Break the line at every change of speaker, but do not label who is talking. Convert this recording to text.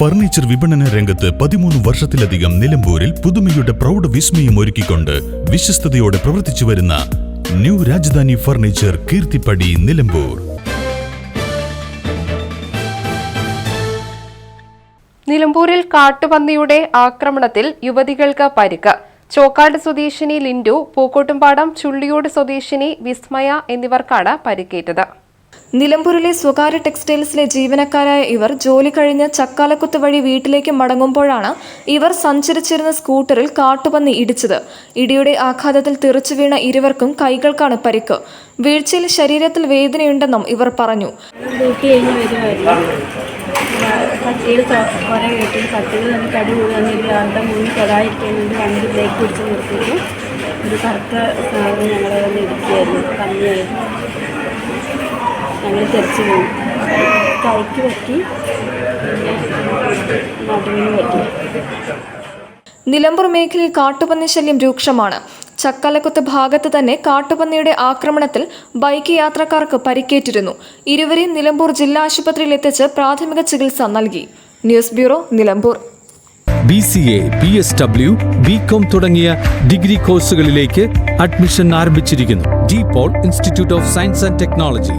Furniture വിപണന രംഗത്ത് പതിമൂന്ന് വർഷത്തിലധികം നിലമ്പൂരിൽ പുതുമയുടെ പ്രൗഢ വിസ്മയം ഒരുക്കിക്കൊണ്ട് വിശ്വസ്തയോടെ പ്രവർത്തിച്ചു വരുന്ന ന്യൂ രാജധാനി ഫർണിച്ചർ കീർത്തിപ്പടി നിലമ്പൂർ.
നിലമ്പൂരിൽ കാട്ടുപന്നിയുടെ ആക്രമണത്തിൽ യുവതികൾക്ക് പരിക്ക്. ചോക്കാട് സ്വദേശിനി ലിൻഡു പൂക്കോട്ടുംപാടം ചുള്ളിയോട് സ്വദേശിനി വിസ്മയ എന്നിവർക്കാണ് പരിക്കേറ്റത്.
നിലമ്പൂരിലെ സ്വകാര്യ ടെക്സ്റ്റൈൽസിലെ ജീവനക്കാരായ ഇവർ ജോലി കഴിഞ്ഞ് ചക്കാലക്കുത്ത് വഴി വീട്ടിലേക്ക് മടങ്ങുമ്പോഴാണ് ഇവർ സഞ്ചരിച്ചിരുന്ന സ്കൂട്ടറിൽ കാട്ടുപന്നി ഇടിച്ചത്. ഇടിയുടെ ആഘാതത്തിൽ തെറിച്ചു വീണ ഇരുവർക്കും കൈകൾക്കാണ് പരിക്ക്. വീഴ്ചയിൽ ശരീരത്തിൽ വേദനയുണ്ടെന്നും ഇവർ പറഞ്ഞു.
ഒരു കറുത്ത സാധനം ഞങ്ങളെ വന്ന് ഇരിക്കുകയായിരുന്നു പന്നിയായിരുന്നു. ഞങ്ങൾ തിരിച്ച് പോയി. കൈക്ക് പറ്റി. നടുവിന് പറ്റി.
നിലമ്പൂർ മേഖലയിൽ കാട്ടുപന്നി ശല്യം രൂക്ഷമാണ്. ചക്കാലക്കുത്ത് ഭാഗത്ത് തന്നെ കാട്ടുപന്നിയുടെ ആക്രമണത്തിൽ ബൈക്ക് യാത്രക്കാർക്ക് പരിക്കേറ്റിരുന്നു. ഇരുവരെയും നിലമ്പൂർ ജില്ലാ ആശുപത്രിയിൽ എത്തിച്ച് പ്രാഥമിക ചികിത്സ നൽകി. News bureau Nilambur.
B C A B S W B com തുടങ്ങിയ ഡിഗ്രി കോഴ്സുകളിലേക്ക് അഡ്മിഷൻ ആരംഭിച്ചിരിക്കുന്നു. De Paul Institute of Science and Technology.